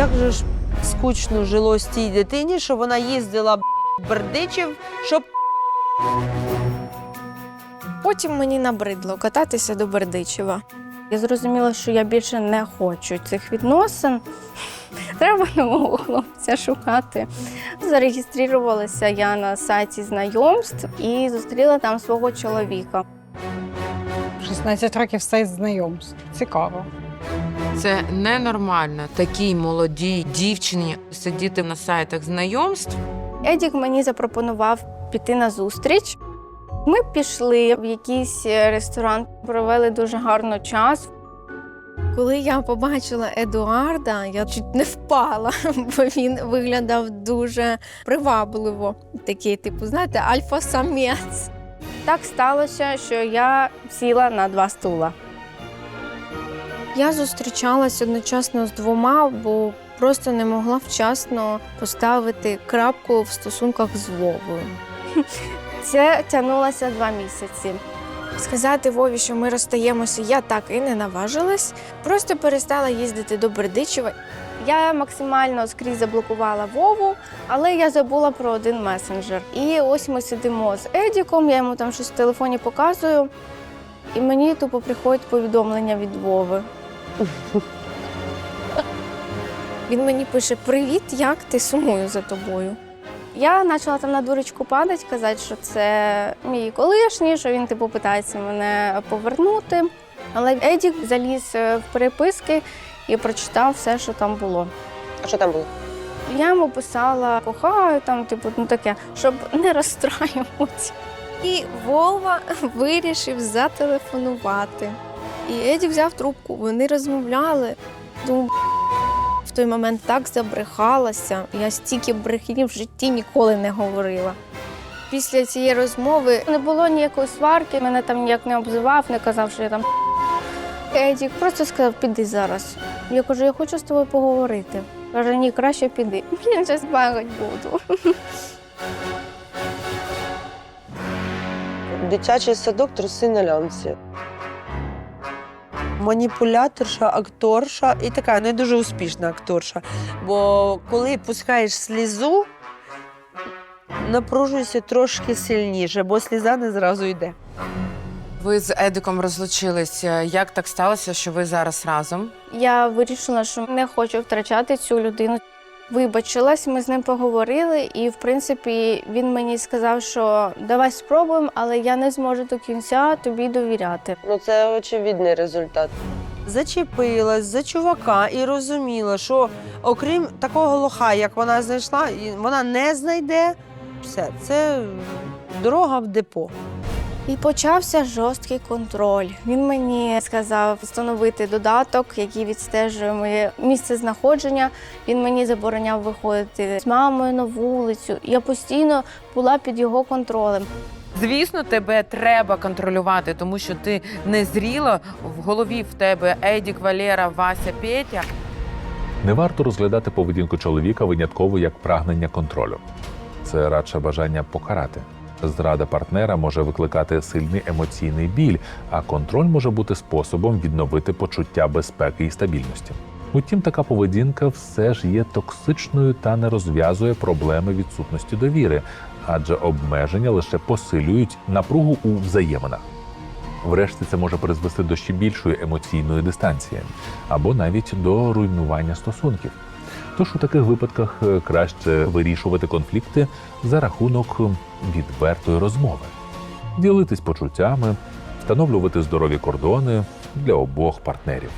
Як же ж скучно жилось тій дитині, що вона їздила б, Бердичів, щоб Потім мені набридло кататися до Бердичева. Я зрозуміла, що я більше не хочу цих відносин. Треба нового хлопця шукати. Зареєструвалася я на сайті знайомств і зустріла там свого чоловіка. 16 років сайт знайомств. Цікаво. Це ненормально такій молодій дівчині сидіти на сайтах знайомств. Едік мені запропонував піти на зустріч. Ми пішли в якийсь ресторан, провели дуже гарно час. Коли я побачила Едуарда, я чуть не впала, бо він виглядав дуже привабливо. Такий, типу, знаєте, альфа-самець. Так сталося, що я сіла на два стула. Я зустрічалась одночасно з двома, бо просто не могла вчасно поставити крапку в стосунках з Вовою. Це тягнулося два місяці. Сказати Вові, що ми розстаємося, я так і не наважилась. Просто перестала їздити до Бердичева. Я максимально скрізь заблокувала Вову, але я забула про один месенджер. І ось ми сидимо з Едіком, я йому там щось в телефоні показую, і мені тупо приходять повідомлення від Вови. Він мені пише: Привіт, як ти сумую за тобою. Я почала там на дурочку падати, казати, що це мій колишній, що він типу питається мене повернути. Але Едік заліз е, в переписки і прочитав все, що там було. А що там було? Я йому писала кохаю, там, типу, ну таке, щоб не розстраюватися. І Вова вирішив зателефонувати. І Еді взяв трубку, вони розмовляли. Думаю, в той момент так забрехалася. Я стільки брехні в житті ніколи не говорила. Після цієї розмови не було ніякої сварки, мене там ніяк не обзивав, не казав, що я там. Едік просто сказав, піди зараз. Я кажу, я хочу з тобою поговорити. Каже, ні, краще піди. Я зараз багать буду. Дитячий садок труси на лямці. Маніпуляторша, акторша і така не дуже успішна акторша. Бо коли пускаєш слізу, напружуйся трошки сильніше, бо сліза не зразу йде. Ви з Едиком розлучилися. Як так сталося, що ви зараз разом? Я вирішила, що не хочу втрачати цю людину. Вибачилась, ми з ним поговорили, і в принципі він мені сказав, що давай спробуємо, але я не зможу до кінця тобі довіряти. Ну це очевидний результат. Зачепилась за чувака і розуміла, що окрім такого лоха, як вона знайшла, вона не знайде. Все, це дорога в депо. І почався жорсткий контроль. Він мені сказав встановити додаток, який відстежує моє місце знаходження. Він мені забороняв виходити з мамою на вулицю. Я постійно була під його контролем. Звісно, тебе треба контролювати, тому що ти не зріла. В голові в тебе Едік, Валера, Вася, Петя. Не варто розглядати поведінку чоловіка винятково як прагнення контролю. Це радше бажання покарати. Зрада партнера може викликати сильний емоційний біль, а контроль може бути способом відновити почуття безпеки і стабільності. Утім, така поведінка все ж є токсичною та не розв'язує проблеми відсутності довіри, адже обмеження лише посилюють напругу у взаєминах. Врешті це може призвести до ще більшої емоційної дистанції або навіть до руйнування стосунків. Тож у таких випадках е, краще вирішувати конфлікти за рахунок відвертої розмови, ділитись почуттями, встановлювати здорові кордони для обох партнерів.